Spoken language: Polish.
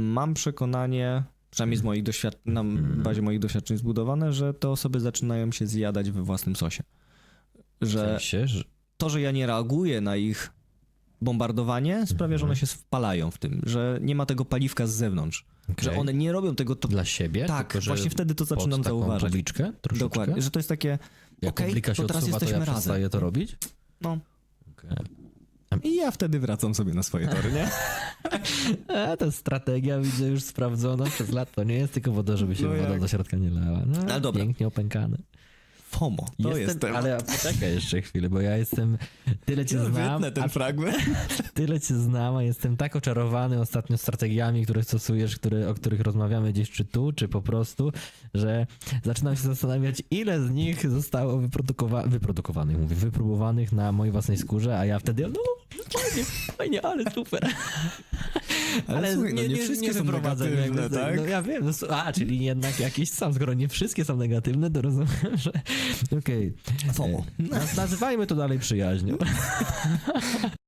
mam przekonanie, przynajmniej z moich doświadczeń, na Mhm. bazie moich doświadczeń zbudowane, że te osoby zaczynają się zjadać we własnym sosie. W Że sensie, że... to, że ja nie reaguję na ich bombardowanie, sprawia, że one Mhm. się wpalają w tym, że nie ma tego paliwka z zewnątrz. Że Okej. one nie robią tego to. Dla siebie? Tak, tylko, że właśnie wtedy to zaczynam zauważać. publiczkę? Dokładnie, że to jest takie. Jak okej, publika się to teraz odsuwa, to ja jesteśmy razem. to robić? No. Okej. I ja wtedy wracam sobie na swoje tory, nie? A, to strategia widzę już sprawdzona przez lat. To nie jest tylko to, żeby się No woda jak? do środka nie lała. No, Ale dobra. Pięknie opękane. FOMO, to jestem, jest temat. ale poczekaj jeszcze chwilę, bo ja jestem, tyle cię Ja znam, ten a fragment. tyle cię znam, a jestem tak oczarowany ostatnio strategiami, które stosujesz, które, o których rozmawiamy gdzieś czy tu, czy po prostu, że zaczynam się zastanawiać, ile z nich zostało wyprodukowa- wyprodukowanych, mówię, wypróbowanych na mojej własnej skórze, a ja wtedy, no fajnie, fajnie, ale super. Ale, słuchaj, no nie, nie nie, wszystkie nie są negatywne, jakby, tak? No ja wiem, no, a, czyli jednak jakiś sam, skoro nie wszystkie są negatywne, to rozumiem, że okej. FOMO. E, naz- Nazywajmy to dalej przyjaźnią.